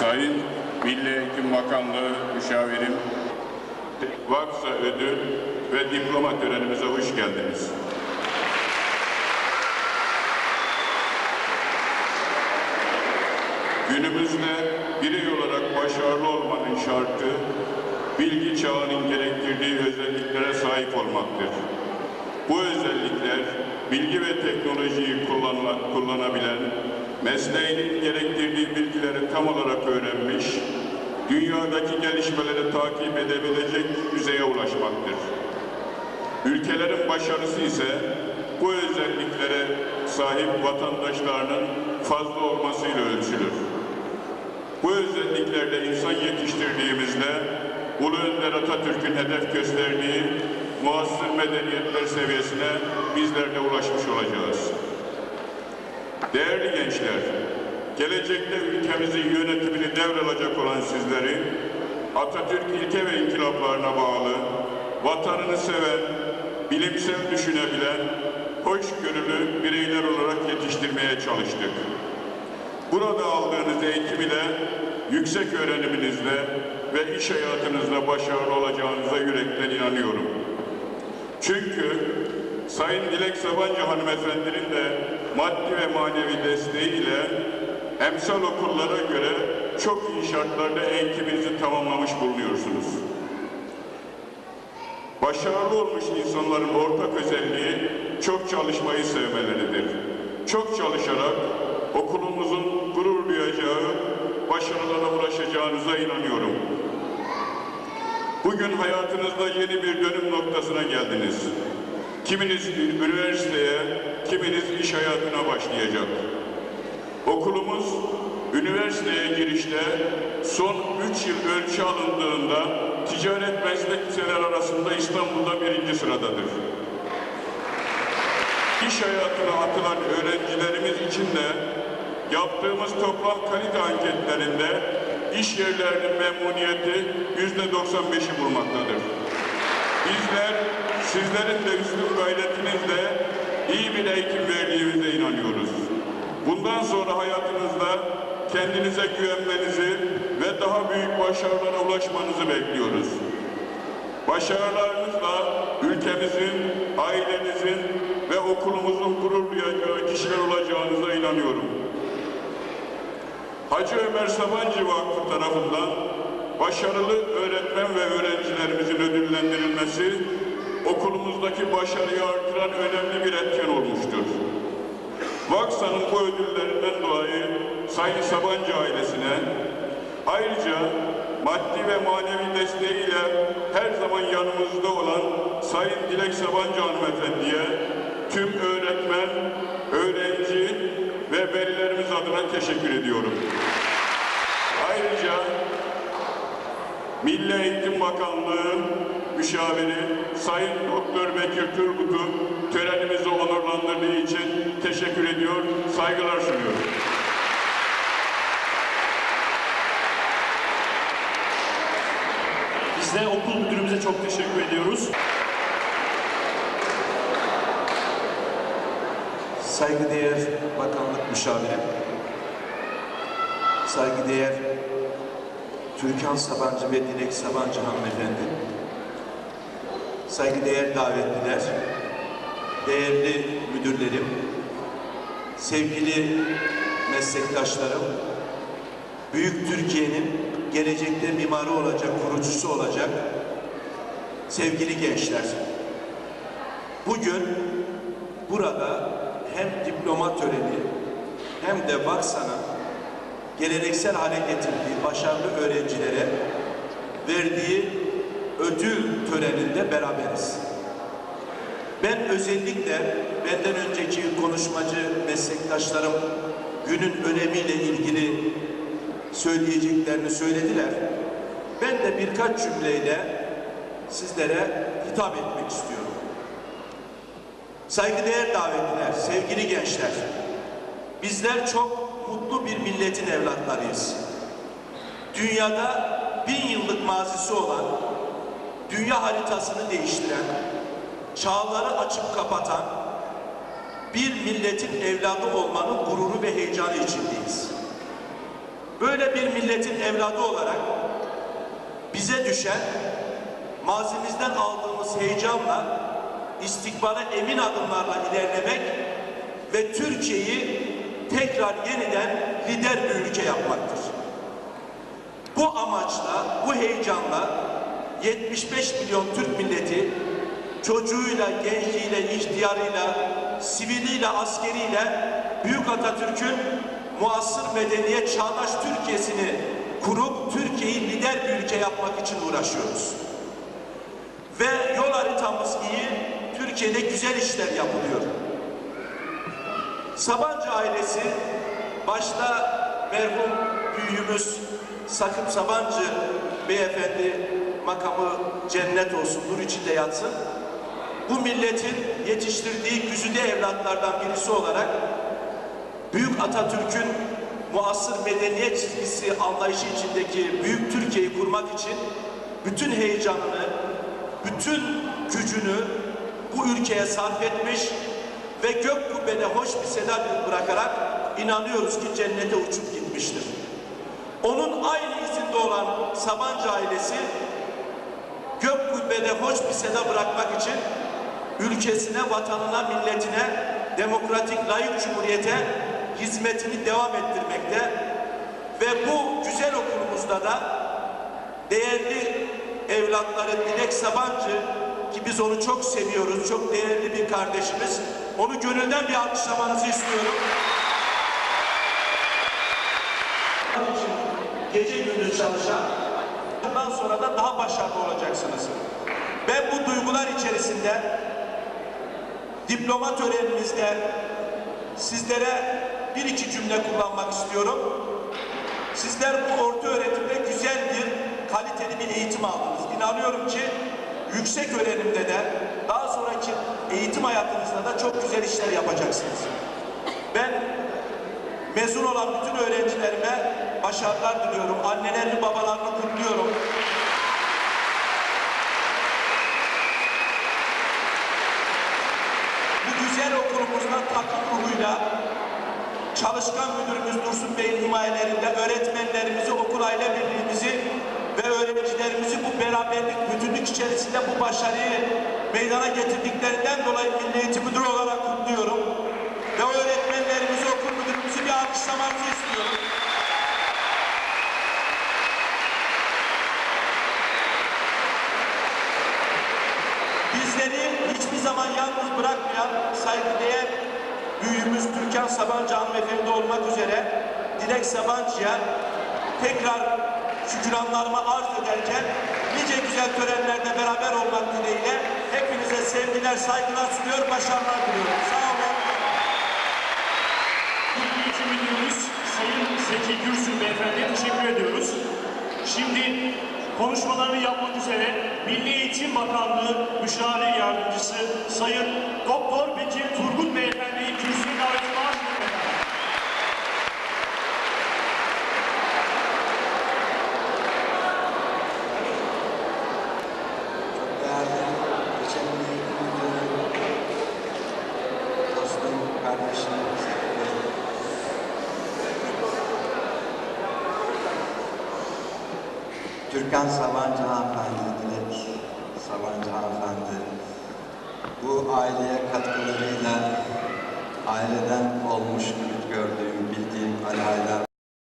Sayın Milli Eğitim Bakanlığı Müşavirim, Vaksa Ödül ve Diploma törenimize hoş geldiniz. Günümüzde birey olarak başarılı olmanın şartı, bilgi çağının gerektirdiği özelliklere sahip olmaktır. Bu özellikler bilgi ve teknolojiyi kullanla- kullanabilen, mesleğinin gerektirdiği bilgileri tam olarak öğrenmiş, dünyadaki gelişmeleri takip edebilecek düzeye ulaşmaktır. Ülkelerin başarısı ise bu özelliklere sahip vatandaşlarının fazla olmasıyla ölçülür. Bu özelliklerde insan yetiştirdiğimizde Ulu Önder Atatürk'ün hedef gösterdiği muasır medeniyetler seviyesine bizler de ulaşmış olacağız. Değerli gençler, gelecekte ülkemizin yönetimini devralacak olan sizleri Atatürk ilke ve inkılaplarına bağlı, vatanını seven, bilimsel düşünebilen, hoşgörülü bireyler olarak yetiştirmeye çalıştık. Burada aldığınız eğitim ile yüksek öğreniminizde ve iş hayatınızda başarılı olacağınıza yürekten inanıyorum. Çünkü Sayın Dilek Sabancı hanımefendinin de maddi ve manevi desteğiyle emsal okullara göre çok iyi şartlarda eğitiminizi tamamlamış bulunuyorsunuz. Başarılı olmuş insanların ortak özelliği çok çalışmayı sevmeleridir. Çok çalışarak okulumuzun gurur duyacağı başarılara ulaşacağınıza inanıyorum. Bugün hayatınızda yeni bir dönüm noktasına geldiniz. Kiminiz üniversiteye, kiminiz iş hayatına başlayacak. Okulumuz üniversiteye girişte son 3 yıl ölçü alındığında ticaret meslek liseler arasında İstanbul'da birinci sıradadır. İş hayatına atılan öğrencilerimiz için de yaptığımız toplam kalite anketlerinde iş yerlerinin memnuniyeti yüzde 95'i bulmaktadır. Bizler sizlerin de üstün gayretinizle iyi bir eğitim verdiğimize inanıyoruz. Bundan sonra hayatınızda kendinize güvenmenizi ve daha büyük başarılara ulaşmanızı bekliyoruz. Başarılarınızla ülkemizin, ailenizin ve okulumuzun gurur duyacağı kişiler olacağınıza inanıyorum. Hacı Ömer Sabancı Vakfı tarafından başarılı öğretmen ve öğrencilerimizin ödüllendirilmesi okulumuzdaki başarıyı artıran önemli bir etken olmuştur. Vaksa'nın bu ödüllerinden dolayı Sayın Sabancı ailesine ayrıca maddi ve manevi desteğiyle her zaman yanımızda olan Sayın Dilek Sabancı hanımefendiye tüm öğretmen, öğrenci ve velilerimiz adına teşekkür ediyorum. Ayrıca Milli Eğitim Bakanlığı müşaviri Sayın Doktor Bekir Turgut'u törenimizi onurlandırdığı için teşekkür ediyor, saygılar sunuyorum. Biz de okul müdürümüze çok teşekkür ediyoruz. Saygıdeğer Bakanlık Müşavirim, saygıdeğer Türkan Sabancı ve Dilek Sabancı hanımefendi, saygıdeğer davetliler, değerli müdürlerim, sevgili meslektaşlarım, Büyük Türkiye'nin gelecekte mimarı olacak, kurucusu olacak sevgili gençler. Bugün burada hem diploma töreni hem de Vaksa'nın geleneksel hale getirdiği başarılı öğrencilere verdiği ödül töreninde beraberiz. Ben özellikle benden önceki konuşmacı meslektaşlarım günün önemiyle ilgili söyleyeceklerini söylediler. Ben de birkaç cümleyle sizlere hitap etmek istiyorum. Saygıdeğer davetliler, sevgili gençler, bizler çok mutlu bir milletin evlatlarıyız. Dünyada bin yıllık mazisi olan, dünya haritasını değiştiren, çağları açıp kapatan bir milletin evladı olmanın gururu ve heyecanı içindeyiz. Böyle bir milletin evladı olarak bize düşen mazimizden aldığımız heyecanla istikbale emin adımlarla ilerlemek ve Türkiye'yi tekrar yeniden lider bir ülke yapmaktır. Bu amaçla, bu heyecanla 75 milyon Türk milleti çocuğuyla, gençliğiyle, ihtiyarıyla, siviliyle, askeriyle Büyük Atatürk'ün muasır medeniyet çağdaş Türkiye'sini kurup Türkiye'yi lider bir ülke yapmak için uğraşıyoruz. Ve yol haritamız iyi, Türkiye'de güzel işler yapılıyor. Sabancı ailesi başta merhum büyüğümüz Sakıp Sabancı beyefendi makamı cennet olsun, nur içinde yatsın. Bu milletin yetiştirdiği güzide evlatlardan birisi olarak Büyük Atatürk'ün muasır medeniyet çizgisi anlayışı içindeki büyük Türkiye'yi kurmak için bütün heyecanını, bütün gücünü bu ülkeye sarf etmiş ve gök kubbede hoş bir seda bırakarak inanıyoruz ki cennete uçup gitmiştir. Onun aynı izinde olan Sabancı ailesi gök kubbede hoş bir seda bırakmak için ülkesine, vatanına, milletine, demokratik, layık cumhuriyete hizmetini devam ettirmekte ve bu güzel okulumuzda da değerli evlatları Dilek Sabancı ki biz onu çok seviyoruz, çok değerli bir kardeşimiz. Onu gönülden bir alkışlamanızı istiyorum. Gece gündüz çalışan, bundan sonra da daha başarılı olacaksınız. Ben bu duygular içerisinde diploma törenimizde sizlere bir iki cümle kullanmak istiyorum. Sizler bu orta öğretimde güzel bir, kaliteli bir eğitim aldınız. İnanıyorum ki yüksek öğrenimde de daha sonraki eğitim hayatınızda da çok güzel işler yapacaksınız. Ben mezun olan bütün öğrencilerime başarılar diliyorum. Annelerini, babalarını kutluyorum. Bu güzel okulumuzda takım ruhuyla çalışkan müdürümüz Dursun Bey'in himayelerinde öğretmenlerimizi, okul aile birliğimizi ve öğrencilerimizi bu beraberlik, bütünlük içerisinde bu başarıyı meydana getirdiklerinden dolayı Milli Eğitim Müdürü olarak kutluyorum. Ve öğretmenlerimizi, okul müdürümüzü bir alkışlamanızı istiyorum. Bizleri hiçbir zaman yalnız bırakmayan saygıdeğer büyüğümüz Türkan Sabancı hanımefendi olmak üzere Dilek Sabancı'ya tekrar şükranlarımı arz ederken nice güzel törenlerde beraber olmak dileğiyle hepinize sevgiler, saygılar sunuyor, başarılar diliyorum. Sağ olun. Sayın Zeki Gürsün Beyefendi'ye teşekkür ediyoruz. Şimdi konuşmalarını yapmak üzere Milli Eğitim Bakanlığı Müşavir Yardımcısı Sayın Doktor Bekir Turgut Beyefendi'yi Türkan Sabancı hanımefendi, Dilek Sabancı hanımefendi. Bu aileye katkılarıyla aileden olmuş gördüğüm, bildiğim alaylar